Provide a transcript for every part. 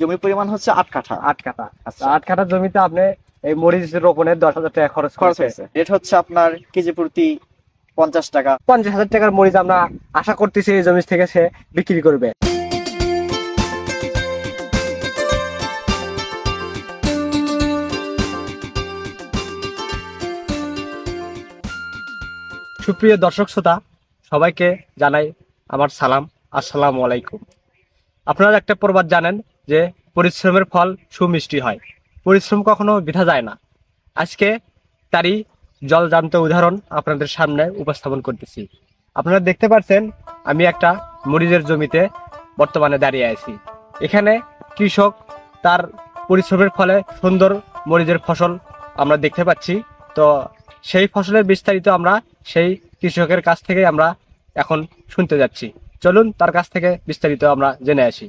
জমির পরিমাণ হচ্ছে আট কাঠা। আট কাঠা। আচ্ছা। আট কাঠা জমিতে আপনি এই মরিচ রোপণের দশ হাজার টাকা খরচ খরচ হয়েছে। রেট হচ্ছে আপনার কেজি প্রতি পঞ্চাশ টাকা। পঞ্চাশ হাজার টাকার মরিচ আমরা আশা করতেছি এই জমি থেকে সে বিক্রি করবে। সুপ্রিয় দর্শক শ্রোতা সবাইকে জানাই আমার সালাম। আসসালামু আলাইকুম। আপনারা একটা প্রবাদ জানেন যে পরিশ্রমের ফল সুমিষ্টি হয়। পরিশ্রম কখনো বৃথা যায় না। আজকে তারই জলজান্ত উদাহরণ আপনাদের সামনে উপস্থাপন করতেছি। আপনারা দেখতে পাচ্ছেন আমি একটা মরিচের জমিতে বর্তমানে দাঁড়িয়ে আছি। এখানে কৃষক তার পরিশ্রমের ফলে সুন্দর মরিচের ফসল আমরা দেখতে পাচ্ছি। তো সেই ফসলের বিস্তারিত আমরা সেই কৃষকের কাছ থেকে আমরা এখন শুনতে যাচ্ছি। চলুন তার কাছ থেকে বিস্তারিত আমরা জেনে আসি।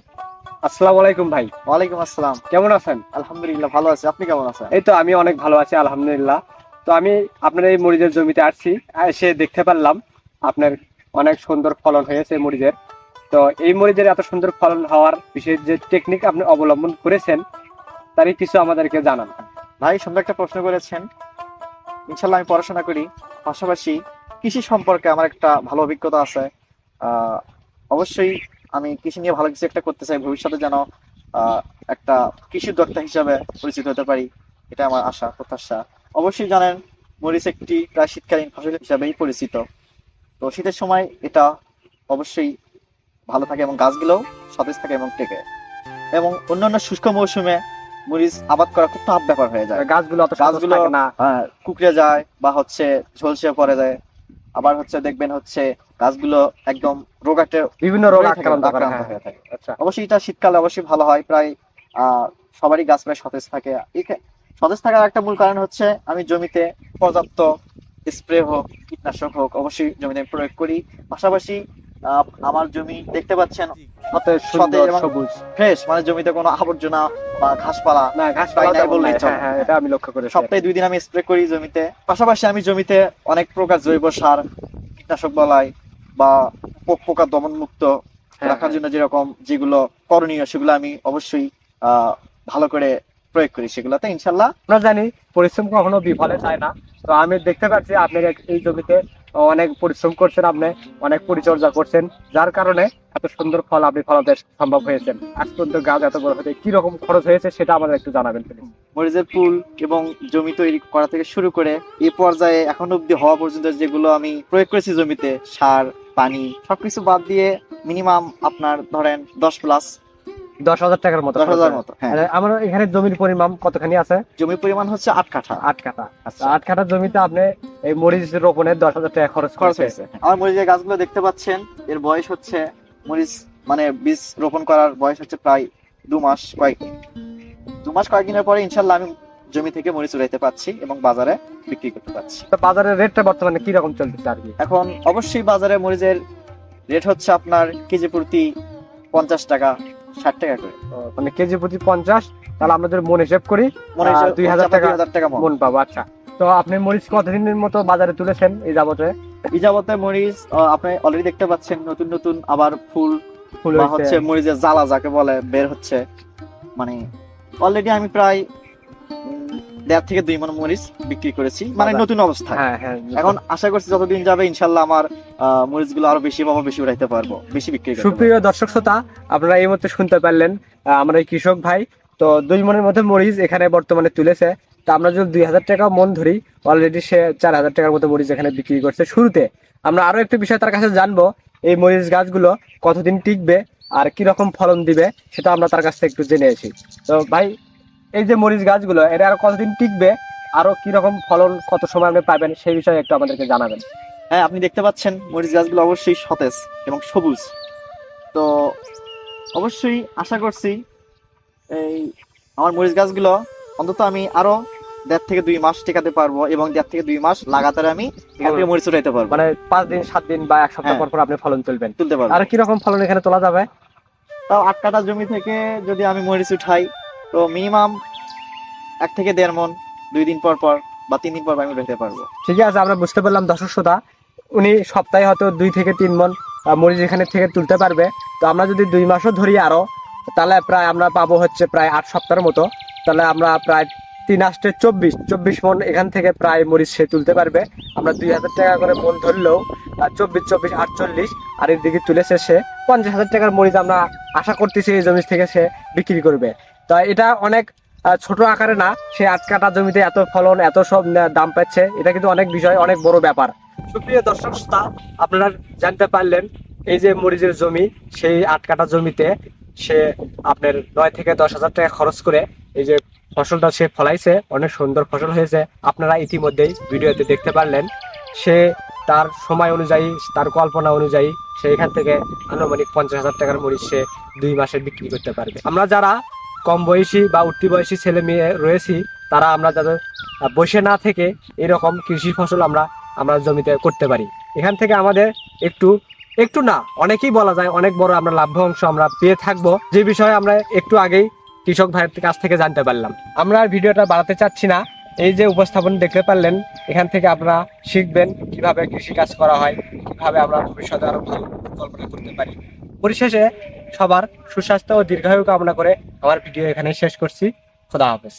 আসসালামু আলাইকুম ভাই। ওয়ালাইকুম আসসালাম। কেমন আছেন? আলহামদুলিল্লাহ ভালো আছি। আপনি কেমন আছেন? এই তো আমি অনেক ভালো আছি আলহামদুলিল্লাহ। তো আমি আপনার এই মরিচের জমিতে আসছি। এসে দেখতে পারলাম আপনার অনেক সুন্দর ফলন হয়েছে মরিচের। তো এই মরিচের এত সুন্দর ফলন হওয়ার বিশেষ যে টেকনিক আপনি অবলম্বন করেছেন তারই কিছু আমাদেরকে জানান। ভাই সুন্দর একটা প্রশ্ন করেছেন। ইনশাল্লাহ আমি পড়াশোনা করি। পাশাপাশি কৃষি সম্পর্কে আমার একটা ভালো অভিজ্ঞতা আছে। আহ, অবশ্যই আমি কৃষি নিয়ে ভালো কিছু একটা করতে চাই ভবিষ্যতে যেন একটা কৃষি উদ্যোক্তা হিসাবে পরিচিত হতে পারি এটা আমার আশা প্রত্যাশা। অবশ্যই জানেন মরিচ একটি প্রায় শীতকালীন ফসল হিসাবেই পরিচিত। তো শীতের সময় এটা অবশ্যই ভালো থাকে এবং গাছগুলোও সতেজ থাকে এবং টেকে। এবং অন্যান্য শুষ্ক মৌসুমে মরিচ আবাদ করা খুব টাফ ব্যাপার হয়ে যায়। গাছগুলো গাছগুলো না। হ্যাঁ, কুকড়ে যায় বা হচ্ছে ঝলসে পড়ে যায়। আবার হচ্ছে দেখবেন হচ্ছে গাছগুলো একদম রোগাটে বিভিন্ন রোগ আক্রান্ত হ্যাঁ। থাকে। আচ্ছা। অবশ্যই এটা শীতকালে অবশ্যই ভালো হয় প্রায় আহ, সবারই গাছ প্রায় সতেজ থাকে। সতেজ থাকার একটা মূল কারণ হচ্ছে আমি জমিতে পর্যাপ্ত স্প্রে হোক কীটনাশক হোক অবশ্যই জমিতে প্রয়োগ করি। পাশাপাশি আমার জমি দেখতে পাচ্ছেন সতেজ এবং সবুজ। ফ্রেশ। মানে জমিতে কোনো আবর্জনা বা ঘাসপালা না ঘাস পাই বললেই হ্যাঁ চলে। হ্যাঁ এটা আমি লক্ষ্য করেছি। সপ্তাহে দুই দিন আমি স্প্রে করি জমিতে। পাশাপাশি আমি জমিতে অনেক প্রকার জৈব সার কীটনাশক বলাই বা পোক পোকা দমন মুক্ত হ্যাঁ, রাখার। জন্য যেরকম যেগুলো করণীয় সেগুলো আমি অবশ্যই আহ, ভালো করে প্রয়োগ করি সেগুলোতে ইনশাল্লাহ। আমরা জানি পরিশ্রম কখনো বিফলে যায় না। তো আমি দেখতে পাচ্ছি আপনি এক- এই জমিতে অনেক পরিশ্রম করছেন আপনি, অনেক পরিচর্যা করছেন, যার কারণে এত সুন্দর ফল আপনি ফলাতে সম্ভব হয়েছেন আজ পর্যন্ত গাছ এত বড় হতে কি রকম খরচ হয়েছে সেটা আমাদের একটু জানাবেন, please। মরিচের ফুল এবং জমি তৈরি করা থেকে শুরু করে এই পর্যায়ে এখন অব্দি হওয়া পর্যন্ত যেগুলো আমি প্রয়োগ করেছি জমিতে, সার, পানি, সবকিছু বাদ দিয়ে মিনিমাম আপনার ধরেন দশ প্লাস দশ হাজার টাকার মতো দশ হাজার মতো হয়। আমার এখানে জমির পরিমাণ কতখানি আছে? জমির পরিমাণ হচ্ছে আট কাঠা। আট কাঠা। আচ্ছা। আট কাঠা জমিতে আপনি এই মরিচ রোপণের দশ হাজার টাকা খরচ খরচ হয়েছে। আমার মরিচের গাছগুলো দেখতে পাচ্ছেন এর বয়স হচ্ছে মরিচ মানে বীজ রোপণ করার বয়স হচ্ছে প্রায় দু মাস কয়েক দু মাস কয়েকদিনের পরে ইনশাল্লাহ আমি জমি থেকে মরিচ উড়াইতে পাচ্ছি এবং বাজারে বিক্রি করতে পারছি। তো বাজারের রেটটা বর্তমানে কি রকম চলতেছে আর কি? এখন অবশ্যই বাজারে মরিচের রেট হচ্ছে আপনার কেজি প্রতি পঞ্চাশ টাকা ষাট টাকা করে। মানে কেজি প্রতি পঞ্চাশ তাহলে আমাদের মন হিসেব করি দুই হাজার টাকা- হাজার টাকা মন। পাবো। আচ্ছা তো আপনি মরিচ কতদিনের মতো বাজারে তুলেছেন এই যাবতে এই যাবতে মরিচ আপনি অলরেডি দেখতে পাচ্ছেন নতুন নতুন আবার ফুল ফুল বা হচ্ছে মরিচের জ্বালা যাকে বলে বের হচ্ছে। মানে অলরেডি আমি প্রায় দেড় থেকে দুই মন মরিচ বিক্রি করেছি। মানে। নতুন অবস্থায় হ্যাঁ হ্যাঁ এখন আশা করছি যতদিন যাবে ইনশাল্লাহ আমার আহ, মরিচগুলো আরও বেশি পাবো বেশি উঠাইতে পারব বেশি বিক্রি সুপ্রিয় দর্শক শ্রোতা আপনারা এই মধ্যে শুনতে পারলেন আমরা এই কৃষক ভাই। তো দুই মনের মধ্যে মরিচ এখানে বর্তমানে তুলেছে। তো আমরা যদি দুই হাজার টাকা মন ধরি অলরেডি সে চার হাজার টাকার মতো মরিচ এখানে বিক্রি করছে শুরুতে। আমরা আরও একটি বিষয় তার কাছে জানব এই মরিচ গাছগুলো কতদিন টিকবে আর কি রকম ফলন দিবে সেটা আমরা তার কাছ থেকে একটু জেনে আসি। তো ভাই এই যে মরিচ গাছগুলো এটা আর কতদিন টিকবে? আরও কি রকম ফলন কত সময় আপনি পাবেন? সেই বিষয়ে একটু আমাদেরকে জানাবেন। হ্যাঁ আপনি দেখতে পাচ্ছেন মরিচ গাছগুলো অবশ্যই সতেজ এবং সবুজ। তো অবশ্যই আশা করছি এই আমার মরিচ গাছগুলো অন্তত আমি আরও দেড় থেকে দুই মাস টেকাতে পারব এবং দেড় থেকে দুই মাস লাগাতার আমি এখান থেকে মরিচ উঠাইতে পারব। মানে পাঁচ দিন সাত দিন বা এক সপ্তাহ হ্যাঁ। পর পর আপনি ফলন তুলবেন। তুলতে পারব। আর কি রকম ফলন এখানে তোলা যাবে? তাও আট কাঠা জমি থেকে যদি আমি মরিচ উঠাই তো মিনিমাম এক থেকে দেড় মন, দুই দিন পর পর বা তিন দিন পর আমি উঠাইতে পারব। ঠিক আছে, আমরা বুঝতে পারলাম দর্শক শ্রোতা। উনি সপ্তাহে হয়তো দুই থেকে তিন মন মরিচ এখানে থেকে তুলতে পারবে। তো আমরা যদি দুই মাসও ধরি আরও তাহলে প্রায় আমরা পাবো হচ্ছে প্রায় আট সপ্তাহের মতো। তাহলে আমরা প্রায় তিন আষ্টে চব্বিশ চব্বিশ মন এখান থেকে প্রায় মরিচ সে তুলতে পারবে। আমরা দুই হাজার টাকা করে মন ধরলেও চব্বিশ চব্বিশ, আটচল্লিশ, আর এদিকে তুলেছে সে পঞ্চাশ হাজার টাকার মরিচ আমরা আশা করতেছি এই জমি থেকে সে বিক্রি করবে। তো এটা অনেক ছোট আকারে না, সে আট কাটা জমিতে এত ফলন, এত সব দাম পাচ্ছে। এটা কিন্তু অনেক বিষয়, অনেক বড় ব্যাপার। সুপ্রিয় দর্শক শ্রোতা, আপনারা জানতে পারলেন, এই যে মরিচের জমি, সেই আট কাটা জমিতে সে আপনার নয় থেকে দশ হাজার টাকা খরচ করে এই যে ফসলটা সে ফলাইছে, অনেক সুন্দর ফসল হয়েছে। আপনারা ইতিমধ্যেই ভিডিওতে দেখতে পারলেন, সে তার সময় অনুযায়ী, তার কল্পনা অনুযায়ী, সে এখান থেকে আনুমানিক পঞ্চাশ হাজার টাকার মরিচ সে দুই মাসে বিক্রি করতে পারবে। আমরা যারা কম বয়সী বা উঠতি বয়সী ছেলে মেয়ে রয়েছি, তারা আমরা যাদের বসে না থেকে এরকম কৃষি ফসল আমরা আমরা জমিতে করতে পারি। এখান থেকে আমাদের একটু একটু না, অনেকেই বলা যায় অনেক বড় আমরা লাভ্য অংশ আমরা পেয়ে থাকব। যে বিষয়ে আমরা একটু আগেই কৃষক ভাইয়ের কাছ থেকে জানতে পারলাম। আমরা আর ভিডিওটা বাড়াতে চাচ্ছি না। এই যে উপস্থাপন দেখতে পারলেন, এখান থেকে আপনারা শিখবেন কীভাবে কৃষি কাজ করা হয়, কীভাবে আমরা ভবিষ্যতে আরও ভালো কল্পনা করতে পারি। পরিশেষে সবার সুস্বাস্থ্য ও দীর্ঘায়ু কামনা করে আমার ভিডিও এখানে শেষ করছি। খোদা হাফেজ।